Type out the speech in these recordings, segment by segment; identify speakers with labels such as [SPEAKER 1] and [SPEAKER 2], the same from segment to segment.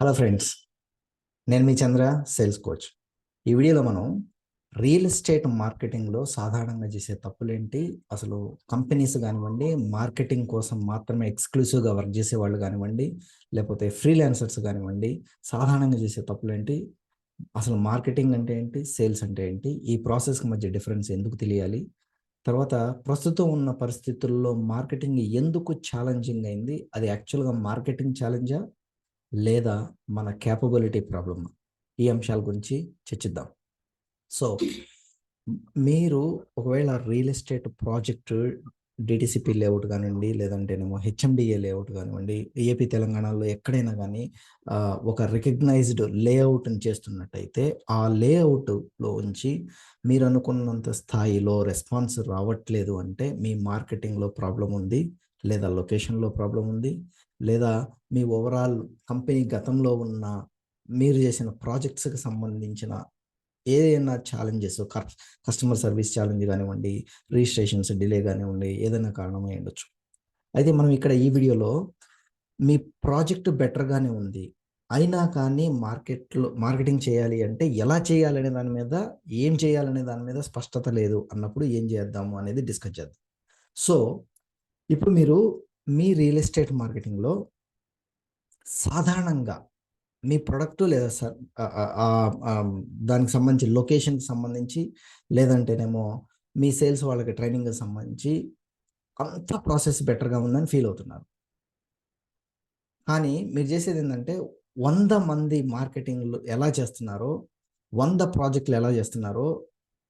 [SPEAKER 1] Hello friends నేను మీ చంద్ర sales coach ఈ వీడియోలో మనం రియల్ ఎస్టేట్ మార్కెటింగ్లో సాధారణంగా చేసే తప్పులేంటి? అసలు కంపెనీస్ కానివ్వండి మార్కెటింగ్ కోసం మాత్రమే ఎక్స్క్లూసివ్గా వర్క్ చేసే వాళ్ళు కానివ్వండి లేకపోతే ఫ్రీలాన్సర్స్ కానివ్వండి సాధారణంగా చేసే తప్పులేంటి? అసలు మార్కెటింగ్ అంటే ఏంటి? సేల్స్ అంటే ఏంటి? ఈ ప్రాసెస్కి మధ్య డిఫరెన్స్ ఎందుకు తెలియాలి? తర్వాత ప్రస్తుతం ఉన్న పరిస్థితుల్లో మార్కెటింగ్ ఎందుకు ఛాలెంజింగ్ అయింది? అది యాక్చువల్గా మార్కెటింగ్ ఛాలెంజా లేదా మన క్యాపబిలిటీ ప్రాబ్లమ్ ఈ అంశాల గురించి చర్చిద్దాం. సో మీరు ఒకవేళ real estate project DTCP layout కానివ్వండి లేదంటేనేమో హెచ్ఎండిఏ లేఅవుట్ కానివ్వండి ఏపీ తెలంగాణలో ఎక్కడైనా కానీ ఒక రికగ్నైజ్డ్ లేఅవుట్ని చేస్తున్నట్టయితే ఆ లేఅవుట్లో ఉంచి మీరు అనుకున్నంత స్థాయిలో రెస్పాన్స్ రావట్లేదు అంటే మీ మార్కెటింగ్లో ప్రాబ్లం ఉంది లేదా లొకేషన్లో ప్రాబ్లం ఉంది లేదా మీ ఓవరాల్ కంపెనీ గతంలో ఉన్న మీరు చేసిన ప్రాజెక్ట్స్కి సంబంధించిన ఏదైనా ఛాలెంజెస్ కస్టమర్ సర్వీస్ ఛాలెంజ్ కానివ్వండి రిజిస్ట్రేషన్స్ డిలే కానివ్వండి ఏదైనా కారణమై ఉండొచ్చు. అయితే మనం ఇక్కడ ఈ వీడియోలో మీ ప్రాజెక్ట్ బెటర్గానే ఉంది. అయినా కానీ మార్కెట్లో మార్కెటింగ్ చేయాలి అంటే ఎలా చేయాలనే దాని మీద ఏం చేయాలనే దాని మీద స్పష్టత లేదు అన్నప్పుడు ఏం చేద్దాము అనేది డిస్కస్ చేద్దాం. సో ఇప్పుడు మీరు మీ రియల్ ఎస్టేట్ మార్కెటింగ్లో సాధారణంగా మీ ప్రొడక్ట్ లేదా సార్ దానికి సంబంధించి లొకేషన్కి సంబంధించి లేదంటేనేమో మీ సేల్స్ వాళ్ళకి ట్రైనింగ్కి సంబంధించి అంత ప్రాసెస్ బెటర్గా ఉందని ఫీల్ అవుతున్నారు. కానీ మీరు చేసేది ఏంటంటే వంద మంది మార్కెటింగ్లు ఎలా చేస్తున్నారో వంద ప్రాజెక్టులు ఎలా చేస్తున్నారో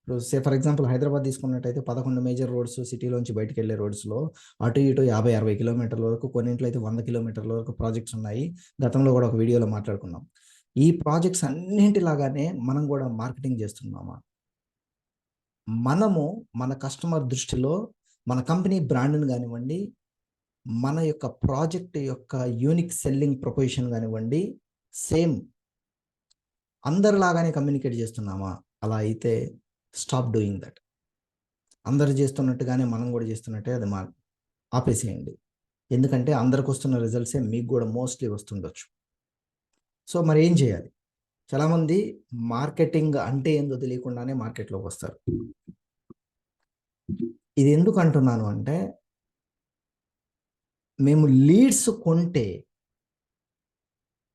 [SPEAKER 1] ఇప్పుడు సే ఫర్ ఎగ్జాంపుల్ హైదరాబాద్ తీసుకున్నట్టయితే పదకొండు మేజర్ రోడ్స్ సిటీలోంచి బయటకు వెళ్ళే రోడ్స్లో అటు ఇటు యాభై అరవై కిలోమీటర్ల వరకు కొన్నింట్లో అయితే వంద కిలోమీటర్ల వరకు ప్రాజెక్ట్స్ ఉన్నాయి. గతంలో కూడా ఒక వీడియోలో మాట్లాడుకున్నాం. ఈ ప్రాజెక్ట్స్ అన్నింటిలాగానే మనం కూడా మార్కెటింగ్ చేస్తున్నామా? మనము మన కస్టమర్ దృష్టిలో మన కంపెనీ బ్రాండ్ని కానివ్వండి మన యొక్క ప్రాజెక్ట్ యొక్క యూనిక్ సెల్లింగ్ ప్రొపోజిషన్ కానివ్వండి సేమ్ అందరిలాగానే కమ్యూనికేట్ చేస్తున్నామా? అలా అయితే స్టాప్ డూయింగ్ దట్. అందరు చేస్తున్నట్టుగానే మనం కూడా చేస్తున్నట్టే అది మా ఆపేసేయండి. ఎందుకంటే అందరికి వస్తున్న రిజల్ట్సే మీకు కూడా మోస్ట్లీ వస్తుండొచ్చు. సో మరి ఏం చేయాలి? చాలామంది మార్కెటింగ్ అంటే ఏందో తెలియకుండానే మార్కెట్లోకి వస్తారు. ఇది ఎందుకు అంటున్నాను అంటే మేము లీడ్స్ కొంటే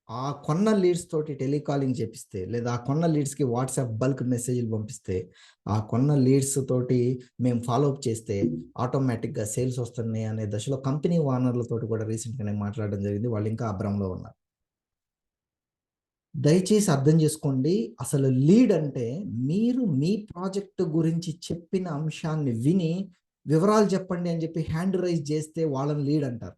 [SPEAKER 1] ఆ కొన్న లీడ్స్ తోటి టెలికాలింగ్ చేపిస్తే లేదా ఆ కొన్న లీడ్స్కి వాట్సాప్ బల్క్ మెసేజ్లు పంపిస్తే ఆ కొన్న లీడ్స్ తోటి మేము ఫాలో అప్ చేస్తే ఆటోమేటిక్గా సేల్స్ వస్తున్నాయి అనే దశలో కంపెనీ ఓనర్లతో కూడా రీసెంట్గా నేను మాట్లాడడం జరిగింది. వాళ్ళు ఇంకా అభ్రంలో ఉన్నారు. దయచేసి అర్థం చేసుకోండి అసలు లీడ్ అంటే మీరు మీ ప్రాజెక్ట్ గురించి చెప్పిన అంశాన్ని విని వివరాలు చెప్పండి అని చెప్పి హ్యాండ్ రైజ్ చేస్తే వాళ్ళని లీడ్ అంటారు.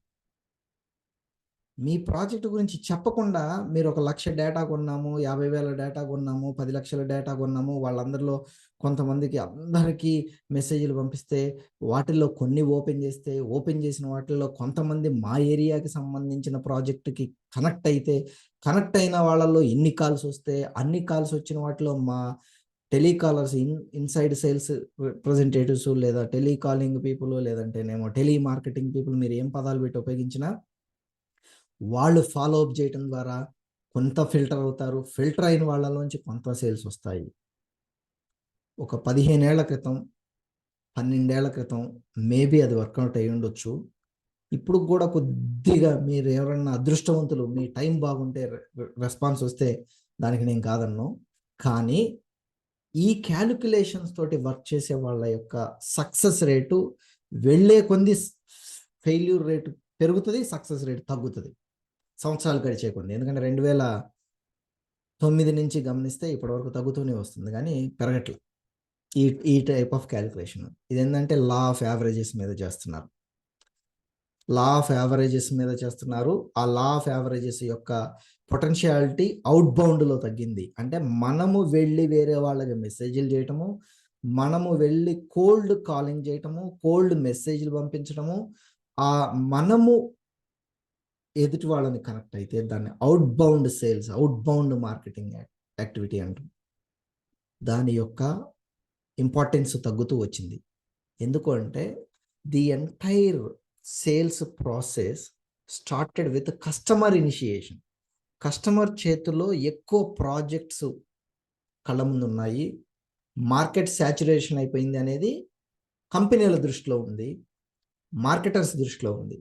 [SPEAKER 1] మీ ప్రాజెక్ట్ గురించి చెప్పకుండా మీరు ఒక లక్ష డేటా కొన్నాము యాభై వేల డేటా కొన్నాము పది లక్షల డేటా కొన్నాము వాళ్ళందరిలో కొంతమందికి అందరికీ మెసేజ్లు పంపిస్తే వాటిల్లో కొన్ని ఓపెన్ చేస్తే ఓపెన్ చేసిన వాటిల్లో కొంతమంది మా ఏరియాకి సంబంధించిన ప్రాజెక్టుకి కనెక్ట్ అయితే కనెక్ట్ అయిన వాళ్ళల్లో ఎన్ని కాల్స్ వస్తే అన్ని కాల్స్ వచ్చిన వాటిలో మా telecallers in inside sales representatives లేదా టెలికాలింగ్ పీపుల్ లేదంటేనేమో టెలి మార్కెటింగ్ పీపుల్ మీరు ఏం పదాలు పెట్టి ఉపయోగించినా వాళ్ళు ఫాలో అప్ చేయటం ద్వారా కొంత ఫిల్టర్ అవుతారు. ఫిల్టర్ అయిన వాళ్ళలోంచి కొంత సేల్స్ వస్తాయి. ఒక పదిహేనేళ్ళ క్రితం పన్నెండేళ్ళ క్రితం మేబీ అది వర్కౌట్ అయి ఉండొచ్చు. ఇప్పుడు కూడా కొద్దిగా మీరు ఎవరన్నా అదృష్టవంతులు మీ టైం బాగుంటే రెస్పాన్స్ వస్తే దానికి నేను కాదన్ను. కానీ ఈ క్యాలిక్యులేషన్స్ తోటి వర్క్ చేసే వాళ్ళ యొక్క సక్సెస్ రేటు వెళ్ళే కొంది ఫెయిల్యూర్ రేటు పెరుగుతుంది సక్సెస్ రేట్ తగ్గుతుంది. సంవత్సరాలు గడిచే ఎందుకంటే రెండు వేల తొమ్మిది నుంచి గమనిస్తే ఇప్పటివరకు తగ్గుతూనే వస్తుంది. కానీ పెరగట్లేదు ఈ ఈ టైప్ ఆఫ్ క్యాలిక్యులేషన్. ఇది ఏంటంటే లా ఆఫ్ యావరేజెస్ మీద చేస్తున్నారు. లా ఆఫ్ యావరేజెస్ మీద చేస్తున్నారు. ఆ లా ఆఫ్ యావరేజెస్ యొక్క పొటెన్షియాలిటీ అవుట్ బౌండ్లో తగ్గింది. అంటే మనము వెళ్ళి వేరే వాళ్ళకి మెసేజ్లు చేయటము మనము వెళ్ళి కోల్డ్ కాలింగ్ చేయటము కోల్డ్ మెసేజ్లు పంపించడము ఆ మనము ఎదుటి వాళ్ళని కనెక్ట్ అయితే దాన్ని outbound sales outbound marketing activity అంటాం. దాని యొక్క ఇంపార్టెన్స్ తగ్గుతూ వచ్చింది. ఎందుకు అంటే the entire sales process started with customer initiation customer చేతిలో ఎక్కువ ప్రాజెక్ట్స్ కళ్ళ ముందు ఉన్నాయి. మార్కెట్ శాచురేషన్ అయిపోయింది అనేది కంపెనీల దృష్టిలో ఉంది. మార్కెటర్స్ దృష్టిలో ఉంది.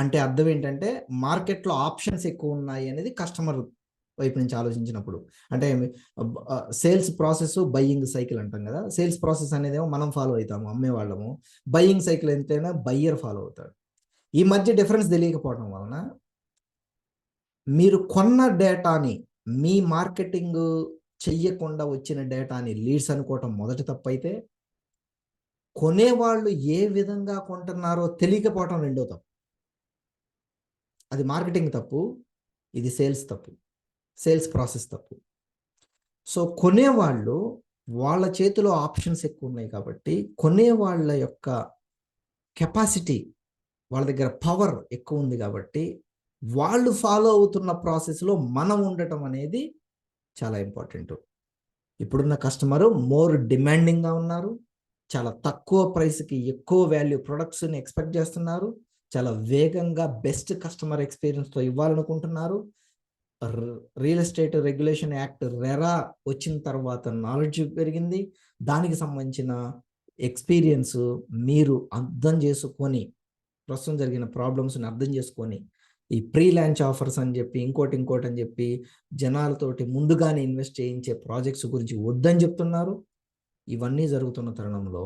[SPEAKER 1] అంటే అర్థం ఏంటంటే మార్కెట్లో ఆప్షన్స్ ఎక్కువ ఉన్నాయి అనేది కస్టమర్ వైపు నుంచి ఆలోచించినప్పుడు. అంటే సేల్స్ ప్రాసెస్ బయ్యింగ్ సైకిల్ అంటాం కదా. సేల్స్ ప్రాసెస్ అనేది ఏమో మనం ఫాలో అవుతాము అమ్మే వాళ్ళము బయ్యింగ్ సైకిల్ ఎంతైనా బయ్యర్ ఫాలో అవుతాడు. ఈ మధ్య డిఫరెన్స్ తెలియకపోవడం వలన మీరు కొన్న డేటాని మీ మార్కెటింగ్ చెయ్యకుండా వచ్చిన డేటాని లీడ్స్ అనుకోవటం మొదటి తప్పైతే కొనేవాళ్ళు ఏ విధంగా కొంటున్నారో తెలియకపోవటం రెండో తప్పు. అది మార్కెటింగ్ తప్పు ఇది సేల్స్ తప్పు సేల్స్ ప్రాసెస్ తప్పు. సో కొనేవాళ్ళు వాళ్ళ చేతిలో ఆప్షన్స్ ఎక్కువ ఉన్నాయి కాబట్టి కొనేవాళ్ళ యొక్క కెపాసిటీ వాళ్ళ దగ్గర పవర్ ఎక్కువ ఉంది కాబట్టి వాళ్ళు ఫాలో అవుతున్న ప్రాసెస్లో మనం ఉండటం అనేది చాలా ఇంపార్టెంట్. ఇప్పుడున్న కస్టమరు మోర్ డిమాండింగ్గా ఉన్నారు చాలా తక్కువ ప్రైస్కి ఎక్కువ వాల్యూ ప్రొడక్ట్స్ని ఎక్స్పెక్ట్ చేస్తున్నారు చాలా వేగంగా బెస్ట్ కస్టమర్ ఎక్స్పీరియన్స్తో ఇవ్వాలనుకుంటున్నారు. Real estate regulation act RERA వచ్చిన తర్వాత నాలెడ్జ్ పెరిగింది. దానికి సంబంధించిన ఎక్స్పీరియన్స్ మీరు అర్థం చేసుకొని ప్రస్తుతం జరిగిన ప్రాబ్లమ్స్ని అర్థం చేసుకొని ఈ ప్రీ లాంచ్ ఆఫర్స్ అని చెప్పి ఇంకోటి ఇంకోటి అని చెప్పి జనాలతోటి ముందుగానే ఇన్వెస్ట్ చేయించే ప్రాజెక్ట్స్ గురించి వద్దని చెప్తున్నారు. ఇవన్నీ జరుగుతున్న తరుణంలో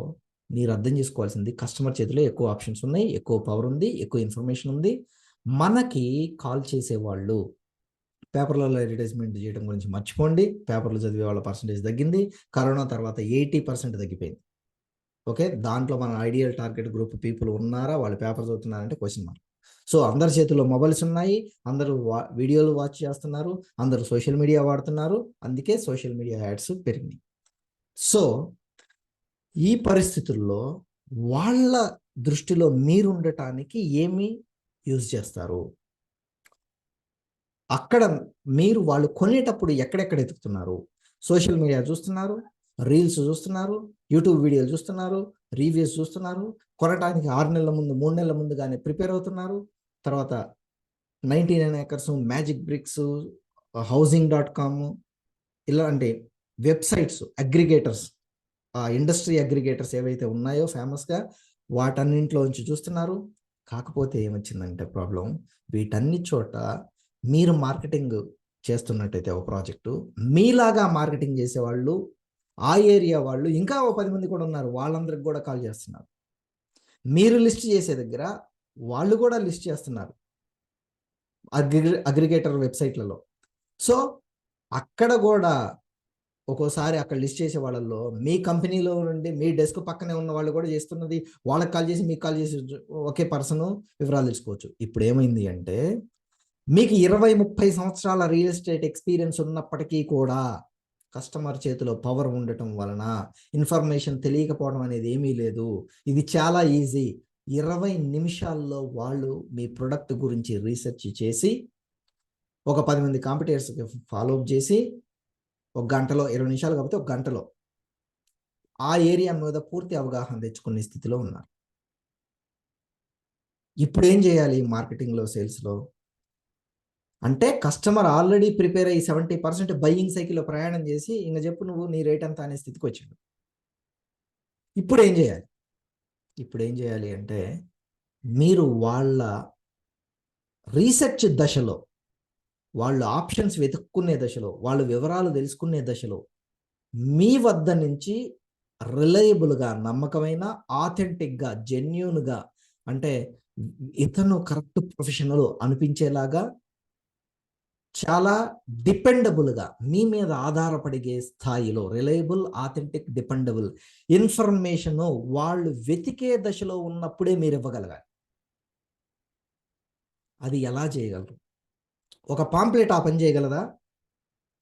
[SPEAKER 1] మీరు అర్థం చేసుకోవాల్సింది కస్టమర్ చేతిలో ఎక్కువ ఆప్షన్స్ ఉన్నాయి ఎక్కువ పవర్ ఉంది ఎక్కువ ఇన్ఫర్మేషన్ ఉంది. మనకి కాల్ చేసేవాళ్ళు పేపర్లలో అడ్వర్టైజ్మెంట్ చేయడం గురించి మర్చిపోండి. పేపర్లు చదివే వాళ్ళ పర్సంటేజ్ తగ్గింది. కరోనా తర్వాత ఎయిటీ పర్సెంట్ తగ్గిపోయింది. ఓకే? దాంట్లో మన ఐడియల్ టార్గెట్ గ్రూప్ పీపుల్ ఉన్నారా? వాళ్ళు పేపర్ చదువుతున్నారంటే క్వశ్చన్ మార్క్. సో అందరి చేతిలో మొబైల్స్ ఉన్నాయి. అందరూ వా వీడియోలు వాచ్ చేస్తున్నారు. అందరూ సోషల్ మీడియా వాడుతున్నారు. అందుకే సోషల్ మీడియా యాడ్స్ పెరిగినాయి. సో ఈ పరిస్థితుల్లో వాళ్ళ దృష్టిలో మీరు ఉండటానికి ఏమి యూజ్ చేస్తారు? అక్కడ మీరు వాళ్ళు కొనేటప్పుడు ఎక్కడెక్కడ ఎతుకుతున్నారు? సోషల్ మీడియా చూస్తున్నారు రీల్స్ చూస్తున్నారు యూట్యూబ్ వీడియోలు చూస్తున్నారు రివ్యూస్ చూస్తున్నారు కొనడానికి ఆరు నెలల ముందు మూడు నెలల ముందుగానే ప్రిపేర్ అవుతున్నారు. తర్వాత ninety nine acres magic bricks housing dot com ఇలాంటి వెబ్సైట్స్ అగ్రిగేటర్స్ ఆ ఇండస్ట్రీ అగ్రిగేటర్స్ ఏవైతే ఉన్నాయో ఫేమస్గా వాటన్నింటిలోంచి చూస్తున్నారు. కాకపోతే ఏమొచ్చిందంటే ప్రాబ్లం వీటన్ని చోట మీరు మార్కెటింగ్ చేస్తున్నట్టయితే ఒక ప్రాజెక్టు మీలాగా మార్కెటింగ్ చేసేవాళ్ళు ఆ ఏరియా వాళ్ళు ఇంకా ఓ పది మంది కూడా ఉన్నారు వాళ్ళందరికి కూడా కాల్ చేస్తున్నారు. మీరు లిస్ట్ చేసే దగ్గర వాళ్ళు కూడా లిస్ట్ చేస్తున్నారు. అగ్రి అగ్రిగేటర్ వెబ్సైట్లలో. సో అక్కడ కూడా ఒక్కోసారి అక్కడ లిస్ట్ చేసే వాళ్ళల్లో మీ కంపెనీలో నుండి మీ డెస్క్ పక్కనే ఉన్న వాళ్ళు కూడా చేస్తున్నది వాళ్ళకి కాల్ చేసి మీకు కాల్ చేసి ఒకే పర్సన్ వివరాలు తెలుసుకోవచ్చు. ఇప్పుడు ఏమైంది అంటే మీకు ఇరవై ముప్పై సంవత్సరాల రియల్ ఎస్టేట్ ఎక్స్పీరియన్స్ ఉన్నప్పటికీ కూడా కస్టమర్ చేతిలో పవర్ ఉండటం వలన ఇన్ఫర్మేషన్ తెలియకపోవడం అనేది ఏమీ లేదు. ఇది చాలా ఈజీ. ఇరవై నిమిషాల్లో వాళ్ళు మీ ప్రొడక్ట్ గురించి రీసెర్చ్ చేసి ఒక పది మంది కాంపిటేటర్స్కి ఫాలోఅప్ చేసి ఒక గంటలో ఇరవై నిమిషాలు కాబట్టి ఒక గంటలో. ఆ ఏరియా మీద పూర్తి అవగాహన తెచ్చుకునే స్థితిలో ఉన్నారు. ఇప్పుడు ఏం చేయాలి మార్కెటింగ్లో సేల్స్లో? అంటే కస్టమర్ ఆల్రెడీ ప్రిపేర్ అయ్యి సెవెంటీ పర్సెంట్ బయ్యింగ్ సైకిల్లో ప్రయాణం చేసి ఇంక చెప్పు నువ్వు నీ రేట్ అంతా అనే స్థితికి వచ్చిండు. ఇప్పుడు ఏం చేయాలి? ఇప్పుడు ఏం చేయాలి అంటే మీరు వాళ్ళ రీసెర్చ్ దశలో వాళ్ళు ఆప్షన్స్ వెతుక్కునే దశలో వాళ్ళు వివరాలు తెలుసుకునే దశలో మీ వద్ద నుంచి రిలయబుల్గా నమ్మకమైన ఆథెంటిక్గా జెన్యున్గా అంటే ఇతను కరెక్ట్ ప్రొఫెషనల్ అనిపించేలాగా చాలా డిపెండబుల్గా మీ మీద ఆధారపడిగే స్థాయిలో రిలయబుల్ ఆథెంటిక్ డిపెండబుల్ ఇన్ఫర్మేషన్ వాళ్ళు వెతికే దశలో ఉన్నప్పుడే మీరు ఇవ్వగలగాలి. అది ఎలా చేయగలరు? ఒక పాంప్లెట్ ఆ పని చేయగలదా?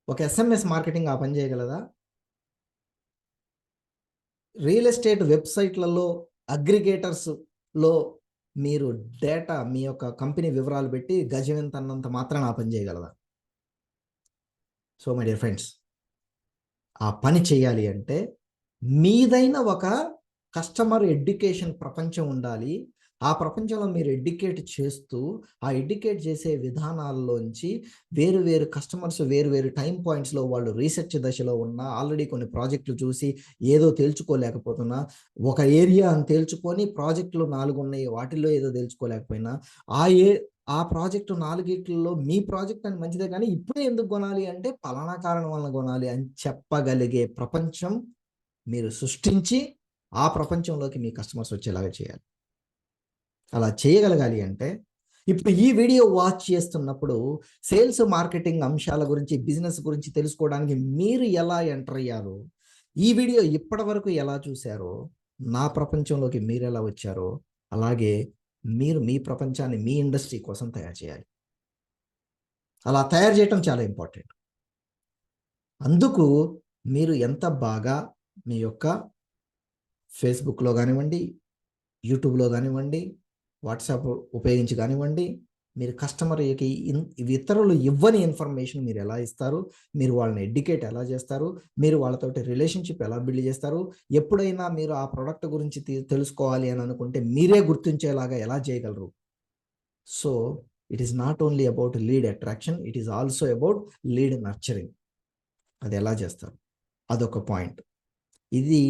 [SPEAKER 1] ఒక ఎస్ఎంఎస్ మార్కెటింగ్ ఆ పని చేయగలదా? రియల్ ఎస్టేట్ వెబ్సైట్లలో అగ్రిగేటర్స్లో మీరు డేటా మీ యొక్క కంపెనీ వివరాలు పెట్టి గజం ఎంత అన్నంత మాత్రం ఆ పని చేయగలదా? సో మై డియర్ ఫ్రెండ్స్ ఆ పని చేయాలి అంటే మీదైన ఒక కస్టమర్ ఎడ్యుకేషన్ ప్రపంచం ఉండాలి. ఆ ప్రపంచంలో మీరు ఎడ్యుకేట్ చేస్తూ, ఆ ఎడ్యుకేట్ చేసే విధానాల్లోంచి వేరు వేరు కస్టమర్స్ వేరు వేరు టైం పాయింట్స్‌లో వాళ్ళు రీసెర్చ్ దశలో ఉన్న ఆల్రెడీ కొన్ని ప్రాజెక్టులు చూసి ఏదో తేల్చుకోలేకపోతున్నా, ఒక ఏరియా అని తేల్చుకొని ప్రాజెక్టులు నాలుగు ఉన్నాయి. వాటిల్లో ఏదో తేల్చుకోలేకపోయినా, ఆ ఏ ఆ ప్రాజెక్టు నాలుగిట్లలో మీ ప్రాజెక్ట్ అని మంచిదే కానీ ఇప్పుడే ఎందుకు కొనాలి అంటే పలానా కారణం వలన కొనాలి అని చెప్పగలిగే ప్రపంచం మీరు సృష్టించి, ఆ ప్రపంచంలోకి మీ కస్టమర్స్ వచ్చేలాగా చేయాలి. అలా చేయగలగాలి అంటే, ఇప్పుడు ఈ వీడియో వాచ్ చేస్తున్నప్పుడు సేల్స్, మార్కెటింగ్ అంశాల గురించి, బిజినెస్ గురించి తెలుసుకోవడానికి మీరు ఎలా ఎంటర్ అయ్యారు ఈ వీడియో ఇప్పటివరకు ఎలా చూశారో నా ప్రపంచంలోకి మీరు ఎలా వచ్చారో, అలాగే మీరు మీ ప్రపంచాన్ని మీ ఇండస్ట్రీ కోసం తయారు చేయాలి. అలా తయారు చేయటం చాలా ఇంపార్టెంట్. అందుకు మీరు ఎంత బాగా మీ యొక్క ఫేస్‌బుక్‌లో కానివ్వండి యూట్యూబ్‌లో కానివ్వండి వాట్సాప్ ఉపయోగించి కానివ్వండి మీరు కస్టమర్‌కి ఇన్ ఇతరులు ఇవ్వని ఇన్ఫర్మేషన్ మీరు ఎలా ఇస్తారు? మీరు వాళ్ళని ఎడ్యుకేట్ ఎలా చేస్తారు? మీరు వాళ్ళతోటి రిలేషన్‌షిప్ ఎలా బిల్డ్ చేస్తారు? ఎప్పుడైనా మీరు ఆ ప్రోడక్ట్ గురించి తి తెలుసుకోవాలి అని అనుకుంటే మీరే గుర్తించేలాగా ఎలా చేయగలరు? So, it is not only about lead attraction. It is also about lead nurturing. అది ఎలా చేస్తారు? అదొక పాయింట్. ఇది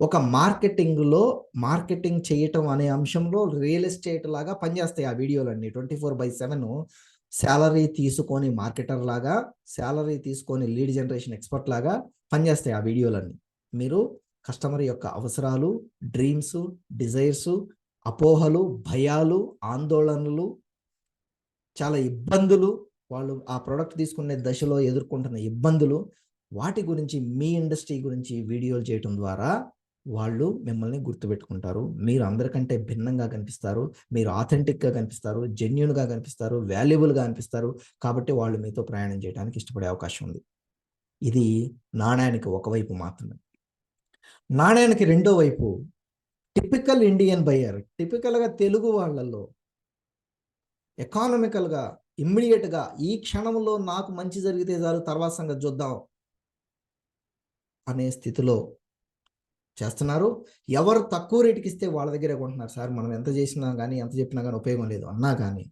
[SPEAKER 1] ఒక మార్కెటింగ్‌లో మార్కెటింగ్ చేయటం అనే అంశంలో రియల్ ఎస్టేట్ లాగా పనిచేస్తాయి ఆ వీడియోలన్నీ. Twenty four by seven salary తీసుకొని మార్కెటర్ లాగా, శాలరీ తీసుకొని లీడ్ జనరేషన్ ఎక్స్‌పర్ట్ లాగా పనిచేస్తాయి ఆ వీడియోలన్నీ. మీరు కస్టమర్ యొక్క అవసరాలు, డ్రీమ్స్, డిజైర్స్, అపోహలు, భయాలు, ఆందోళనలు, చాలా ఇబ్బందులు, వాళ్ళు ఆ ప్రోడక్ట్ తీసుకునే దశలో ఎదుర్కొంటున్న ఇబ్బందులు, వాటి గురించి మీ ఇండస్ట్రీ గురించి వీడియోలు చేయటం ద్వారా వాళ్ళు మిమ్మల్ని గుర్తుపెట్టుకుంటారు. మీరు అందరికంటే భిన్నంగా కనిపిస్తారు. మీరు ఆథెంటిక్‌గా కనిపిస్తారు. జెన్యున్గా కనిపిస్తారు. వాల్యుబుల్‌గా అనిపిస్తారు. కాబట్టి వాళ్ళు మీతో ప్రయాణం చేయడానికి ఇష్టపడే అవకాశం ఉంది. ఇది నాణ్యానికి ఒకవైపు మాత్రమే. నాణ్యానికి రెండో వైపు టిపికల్ ఇండియన్ బయ్యర్ టిపికల్‌గా తెలుగు వాళ్ళలో ఎకానమికల్‌గా, ఇమ్మీడియట్గా ఈ క్షణంలో నాకు మంచి జరిగితే చాలు తర్వాత సంగతి చూద్దాం. అనే స్థితిలో చేస్తున్నారు. ఎవరు తక్కువ రేటుకి ఇస్తే వాళ్ళ దగ్గరే కొంటున్నారు సార్. మనం ఎంత చేసినా కానీ ఎంత చెప్పినా కానీ ఉపయోగం లేదు అన్నా కానీ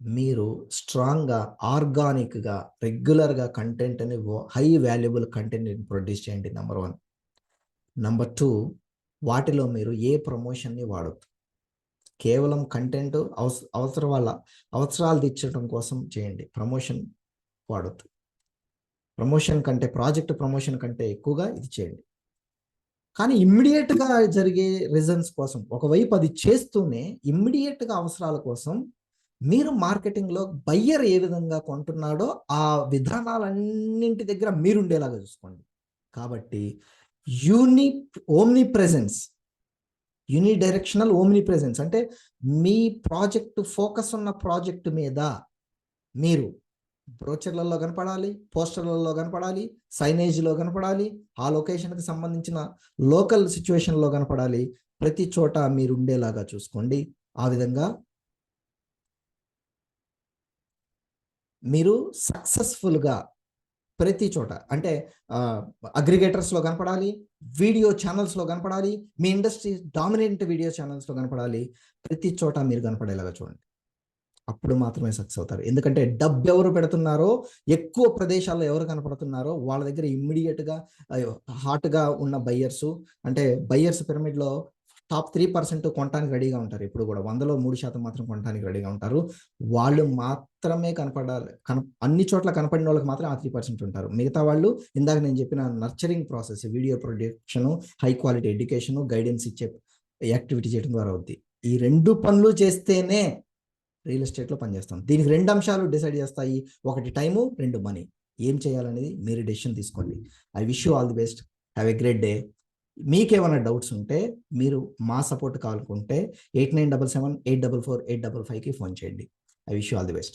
[SPEAKER 1] మీరు స్ట్రాంగ్‌గా, ఆర్గానిక్‌గా, రెగ్యులర్‌గా కంటెంట్‌ని అని హై వాల్యుబుల్ కంటెంట్‌ని ప్రొడ్యూస్ చేయండి నెంబర్ వన్ నెంబర్ టూ వాటిలో మీరు ఏ ప్రమోషన్‌ని వాడొద్దు. కేవలం కంటెంట్ అవస అవసరం వాళ్ళ అవసరాలు తీర్చడం కోసం చేయండి. ప్రమోషన్ వాడొద్దు. ప్రమోషన్ కంటే ప్రాజెక్ట్ ప్రమోషన్ కంటే ఎక్కువగా ఇది చేయండి. కానీ ఇమ్మీడియేట్‌గా జరిగే రీజన్స్ కోసం ఒకవైపు అది చేస్తూనే ఇమ్మీడియేట్‌గా అవసరాల కోసం మీరు మార్కెటింగ్‌లో బయ్యర్ ఏ విధంగా కొంటున్నాడో ఆ విధానాలన్నింటి దగ్గర మీరుండేలాగా చూసుకోండి. కాబట్టి uni omni presence uni directional omni presence అంటే మీ ప్రాజెక్ట్ ఫోకస్ ఉన్న ప్రాజెక్టు మీద మీరు బ్రోచర్‌లలో కనపడాలి, పోస్టర్‌లలో కనపడాలి, సైనేజ్‌లో కనపడాలి, ఆ లొకేషన్‌కి సంబంధించిన లోకల్ సిచ్యువేషన్లో కనపడాలి. ప్రతి చోట మీరు ఉండేలాగా చూసుకోండి. ఆ విధంగా మీరు సక్సెస్‌ఫుల్‌గా ప్రతి చోట అంటే అగ్రిగేటర్స్‌లో కనపడాలి, వీడియో ఛానల్స్‌లో కనపడాలి, మీ ఇండస్ట్రీ డామినెంట్ వీడియో ఛానల్స్‌లో కనపడాలి. ప్రతి చోట మీరు కనపడేలాగా చూడండి. అప్పుడు మాత్రమే సక్సెస్ అవుతారు. ఎందుకంటే డబ్బు ఎవరు పెడుతున్నారో, ఎక్కువ ప్రదేశాల్లో ఎవరు కనపడుతున్నారో వాళ్ళ దగ్గర ఇమ్మీడియట్గా హాట్‌గా ఉన్న బయ్యర్సు అంటే బయ్యర్స్ పిరమిడ్‌లో టాప్ త్రీ పర్సెంట్ కొనటానికి రెడీగా ఉంటారు ఇప్పుడు కూడా. 100లో 3% మాత్రం కొనటానికి రెడీగా ఉంటారు. వాళ్ళు మాత్రమే కనపడాలి. కన అన్ని చోట్ల కనపడిన వాళ్ళకి మాత్రం ఆ త్రీ పర్సెంట్ ఉంటారు. మిగతా వాళ్ళు ఇందాక నేను చెప్పిన nurturing process video production high quality education guidance ఇచ్చే యాక్టివిటీ చేయడం ద్వారా అవుద్ది. ఈ రెండు పనులు చేస్తేనే రియల్ ఎస్టేట్‌లో పనిచేస్తాం. దీనికి రెండు అంశాలు డిసైడ్ చేస్తాయి. ఒకటి టైము, రెండు మనీ. ఏం చేయాలనేది మీరు డెసిషన్ తీసుకోండి. I wish you all the best. Have a great day. మీకేమైనా డౌట్స్ ఉంటే మీరు మా సపోర్ట్ కావాలనుకుంటే 8977 844 855కి ఫోన్ చేయండి. I wish you all the best.